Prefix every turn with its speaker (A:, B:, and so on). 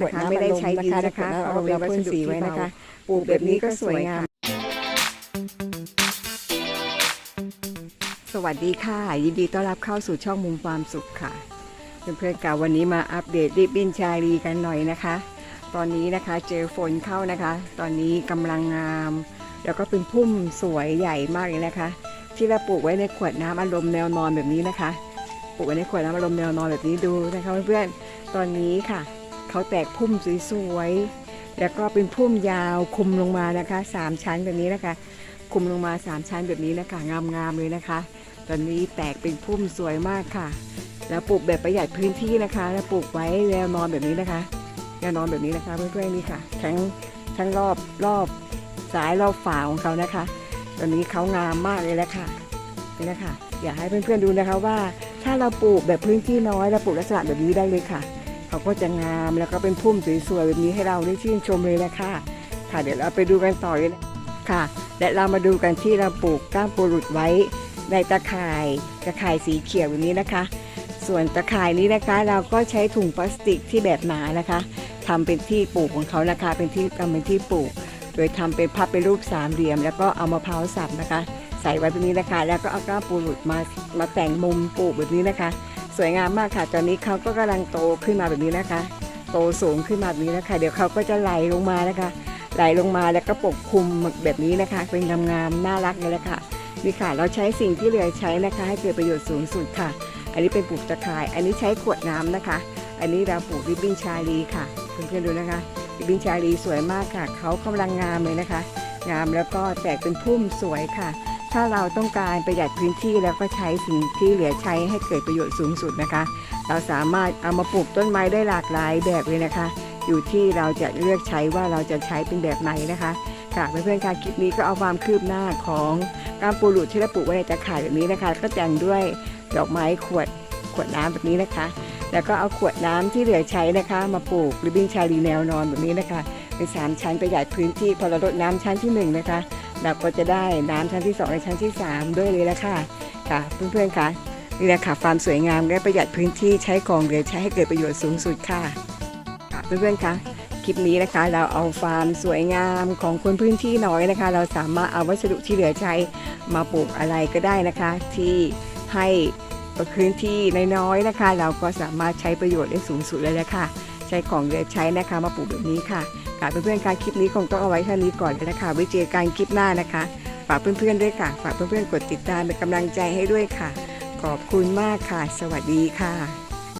A: ด้วยขวดน้ำไม่ได้ใช้ดีนะคะเอาเป็นวัสดุไว้นะคะปลูกแบบนี้ก็สวยงามสวัสดีค่ะ ยินดีต้อนรับเข้าสู่ช่องมุมความสุขค่ะ เพื่อนๆกาวันนี้มาอัปเดตริบบิ้นชาลีกันหน่อยนะคะ ตอนนี้นะคะเจอฝนเข้านะคะ ตอนนี้กำลังงาม แล้วก็เป็นพุ่มสวยใหญ่มากเลยนะคะ ที่เราปลูกไว้ในขวดน้ำอารมณ์แนวนอนแบบนี้นะคะ ปลูกไว้ในขวดน้ำอารมณ์แนวนอนแบบนี้ดูนะคะเพื่อนๆตอนนี้ค่ะ เขาแตกพุ่มสวยๆ แล้วก็เป็นพุ่มยาวคุมลงมานะคะสามชั้นแบบนี้นะคะ คุมลงมาสามชั้นแบบนี้นะคะ งามๆเลยนะคะ ตอนนี้แตกเป็นพุ่มสวยมากค่ะ แล้วปลูกแบบประหยัดพื้นที่นะคะ แล้วปลูกไว้แนวนอนแบบนี้นะคะแนวนอนแบบนี้นะคะเพื่อนๆนี่ค่ะ ทั้งทั้งรอบรอบซ้ายรอบฝาของเขานะคะ ตอนนี้เขางามมากเลยแล้วค่ะนี่นะคะอยากให้เพื่อนๆดูนะคะว่าถ้าเราปลูกแบบพื้นที่น้อยเราปลูกลักษณะแบบนี้ได้เลยค่ะ เขาก็จะงามแล้วก็เป็นพุ่มสวยๆแบบนี้ให้เราได้ชื่นชมเลยนะคะค่ะเดี๋ยวเราไปดูกันต่อเลยนะค่ะ และเรามาดูกันที่เราปลูกก้ามปูรุดไว้ในตะข่ายตะข่ายสีเขียวแบบนี้นะคะ ส่วนตะข่ายนี้นะคะ เราก็ใช้ถุงพลาสติกที่แบบหนานะคะทำเป็นที่ปลูกของเขานะคะ เป็นที่ทำเป็นที่ปลูก โดยทำเป็นพับเป็นรูปสามเหลี่ยม แล้วก็เอามะพร้าวสับนะคะ ใส่ไว้แบบนี้นะคะ แล้วก็เอาก้ามปูหลุดมามาแต่งมุมปลูกแบบนี้นะคะ สวยงามมากค่ะตอนนี้เขาก็กำลังโตขึ้นมาแบบนี้นะคะ โตสูงขึ้นมาแบบนี้นะคะ เดี๋ยวเขาก็จะไหลลงมานะคะไหลลงมาแล้วก็ปกคลุมแบบนี้นะคะ เป็นงามๆน่ารักเลยละค่ะนี่ค่ะ เราใช้สิ่งที่เหลือใช้นะคะ ให้เกิดประโยชน์สูงสุดค่ะ อันนี้เป็นปลูกตะข่าย อันนี้ใช้ขวดน้ำนะคะ อันนี้เราปลูกริบบิ้นชาลีค่ะเพื่อนๆดูนะคะริบบิ้นชาลีสวยมากค่ะเขากำลังงามเลยนะคะ งามแล้วก็แตกเป็นพุ่มสวยค่ะ ถ้าเราต้องการประหยัดพื้นที่แล้วก็ใช้สิ่งที่เหลือใช้ให้เกิดประโยชน์สูงสุดนะคะ เราสามารถเอามาปลูกต้นไม้ได้หลากหลายแบบเลยนะคะ อยู่ที่เราจะเลือกใช้ว่าเราจะใช้เป็นแบบไหนนะคะค่ะเพื่อนๆค่ะคลิปนี้ก็เอาความคืบหน้าของการปลูกที่เราปลูกไว้ในตะข่ายแบบนี้นะคะ ก็แต่งด้วยดอกไม้ขวดขวดน้ำแบบนี้นะคะ แล้วก็เอาขวดน้ำที่เหลือใช้นะคะ มาปลูกริบบิ้นชาลีแนวนอนแบบนี้นะคะเป็นสามชั้นประหยัดพื้นที่พอเราลดน้ำชั้นที่หนึ่งนะคะ เราก็จะได้น้ำชั้นที่สองและชั้นที่สามด้วยเลยละค่ะค่ะ เพื่อนๆค่ะนี่แหละค่ะความสวยงามและประหยัดพื้นที่ใช้ของเหลือใช้ให้เกิดประโยชน์สูงสุดค่ะค่ะเพื่อนๆค่ะคลิปนี้นะคะเราเอาความสวยงามของคนพื้นที่น้อยนะคะ เราสามารถเอาวัสดุที่เหลือใช้มาปลูกอะไรก็ได้นะคะ ที่ให้พื้นที่น้อยๆนะคะ เราก็สามารถใช้ประโยชน์ได้สูงสุดเลยละค่ะ ช้ของเหลือใช้นะคะ มาปลูกแบบนี้ค่ะกาบเพื่อนๆการคลิปนี้คงต้องเอาไว้แค่นี้ก่อนเลยนะคะไว้เจอกันคลิปหน้านะคะ ฝากเพื่อนๆด้วยค่ะ ฝากเพื่อนๆกดติดตามเป็นกำลังใจให้ด้วยค่ะ ขอบคุณมากค่ะ สวัสดีค่ะ